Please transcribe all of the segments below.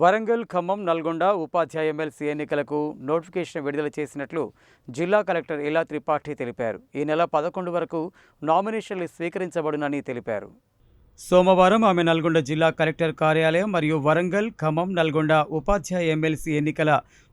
వరంగల్ ఖమ్మం నల్గొండ ఉపాధ్యాయ MLC ఎన్నికలకు notification విడుదల చేసినట్లు జిల్లా కలెక్టర్ ఇలా త్రిపాఠి తెలిపారు. ఈ నెల పదకొండు వరకు నామినేషన్లు స్వీకరించబడునని తెలిపారు. సోమవారం ఆమె నల్గొండ జిల్లా కలెక్టర్ కార్యాలయం మరియు వరంగల్ ఖమ్మం నల్గొండ ఉపాధ్యాయ ఎమ్మెల్సీ ఎన్నికల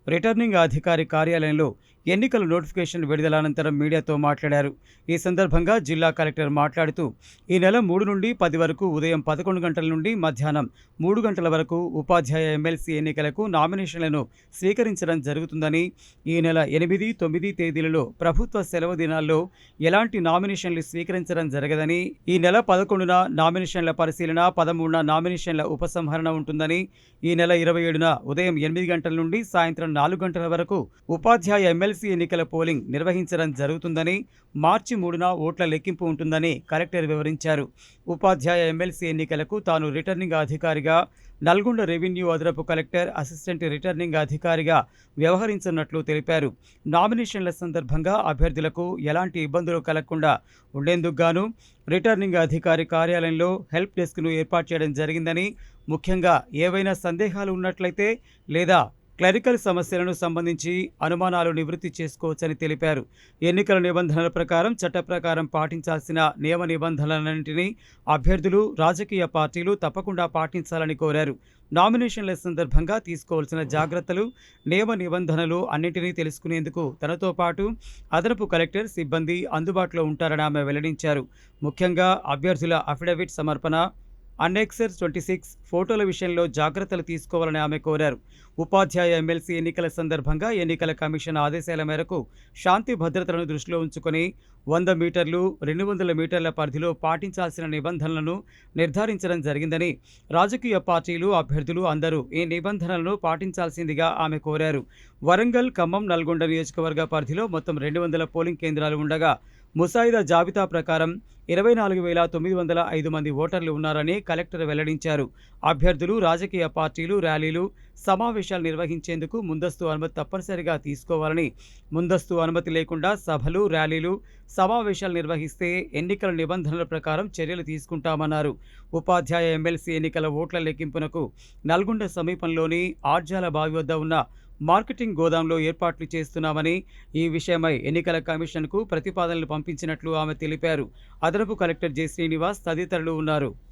రిటర్నింగ్ అధికారి కార్యాలయంలో ఎన్నికల నోటిఫికేషన్ విడుదల అనంతరం మీడియాతో మాట్లాడారు. ఈ సందర్భంగా జిల్లా కలెక్టర్ మాట్లాడుతూ ఈ నెల మూడు నుండి పది వరకు ఉదయం పదకొండు గంటల నుండి మధ్యాహ్నం మూడు గంటల వరకు ఉపాధ్యాయ ఎమ్మెల్సీ ఎన్నికలకు నామినేషన్లను స్వీకరించడం జరుగుతుందని ఈ నెల ఎనిమిది తొమ్మిది తేదీలలో ప్రభుత్వ సెలవు దినాల్లో ఎలాంటి నామినేషన్లు స్వీకరించడం జరగదని ఈ నెల పదకొండున నామినేషన్ల పరిశీలన పదమూడున నామినేషన్ల ఉపసంహరణ ఉంటుందని ఈ నెల ఇరవై ఏడున ఉదయం ఎనిమిది గంటల నుండి సాయంత్రం నాలుగు గంటల వరకు ఉపాధ్యాయ ఎమ్మెల్సీ ఎన్నికల పోలింగ్ నిర్వహించడం జరుగుతుందని మార్చి మూడున ఓట్ల లెక్కింపు ఉంటుందని కలెక్టర్ వివరించారు. ఉపాధ్యాయ ఎమ్మెల్సీ ఎన్నికలకు తాను రిటర్నింగ్ అధికారిగా నల్గొండ రెవెన్యూ అదనపు కలెక్టర్ అసిస్టెంట్ రిటర్నింగ్ అధికారిగా వ్యవహరించనున్నట్లు తెలిపారు. నామినేషన్ల సందర్భంగా అభ్యర్థులకు ఎలాంటి ఇబ్బందులు కలగకుండా ఉండేందుకు గాను రిటర్నింగ్ అధికారి కార్యాలయంలో హెల్ప్ డెస్క్ను ఏర్పాటు చేయడం జరిగిందని ముఖ్యంగా ఏవైనా సందేహాలు ఉన్నట్లయితే లేదా క్లరికల్ సమస్యలను సంబంధించి అనుమానాలు నివృత్తి చేసుకోవచ్చని తెలిపారు. ఎన్నికల నిబంధనల ప్రకారం చట్ట ప్రకారం పాటించాల్సిన నియమ నిబంధనలన్నింటినీ అభ్యర్థులు రాజకీయ పార్టీలు తప్పకుండా పాటించాలని కోరారు. నామినేషన్ల సందర్భంగా తీసుకోవాల్సిన జాగ్రత్తలు నియమ నిబంధనలు అన్నింటినీ తెలుసుకునేందుకు తనతో పాటు అదనపు కలెక్టర్ సిబ్బంది అందుబాటులో ఉంటారని ఆమె వెల్లడించారు. ముఖ్యంగా అభ్యర్థుల అఫిడవిట్ సమర్పణ అన్నెక్సర్ ట్వంటీ సిక్స్ ఫోటోల విషయంలో జాగ్రత్తలు తీసుకోవాలని ఆమె కోరారు. ఉపాధ్యాయ ఎమ్మెల్సీ ఎన్నికల సందర్భంగా ఎన్నికల కమిషన్ ఆదేశాల మేరకు శాంతి భద్రతలను దృష్టిలో ఉంచుకొని వంద మీటర్లు రెండు వందల మీటర్ల పరిధిలో పాటించాల్సిన నిబంధనలను నిర్ధారించడం జరిగిందని రాజకీయ పార్టీలు అభ్యర్థులు అందరూ ఈ నిబంధనలను పాటించాల్సిందిగా ఆమె కోరారు. వరంగల్ ఖమ్మం నల్గొండ నియోజకవర్గ పరిధిలో మొత్తం రెండు వందల పోలింగ్ కేంద్రాలు ఉండగా ముసాయిదా జాబితా ప్రకారం ఇరవై నాలుగు వేల తొమ్మిది వందల ఐదు మంది ఓటర్లు ఉన్నారని కలెక్టర్ వెల్లడించారు. అభ్యర్థులు రాజకీయ పార్టీలు ర్యాలీలు సమావేశాలు నిర్వహించేందుకు ముందస్తు అనుమతి తప్పనిసరిగా తీసుకోవాలని ముందస్తు అనుమతి లేకుండా సభలు ర్యాలీలు సమావేశాలు నిర్వహిస్తే ఎన్నికల నిబంధనల ప్రకారం చర్యలు తీసుకుంటామన్నారు. ఉపాధ్యాయ ఎమ్మెల్సీ ఎన్నికల ఓట్ల లెక్కింపునకు నల్గొండ సమీపంలోని ఆర్జాల బావి వద్ద ఉన్న మార్కెటింగ్ గోదాంలో ఏర్పాట్లు చేస్తున్నామని ఈ విషయమై ఎన్నికల కమిషన్కు ప్రతిపాదనలు పంపించినట్లు ఆమె తెలిపారు. అదనపు కలెక్టర్ జె. శ్రీనివాస్ తదితరులు ఉన్నారు.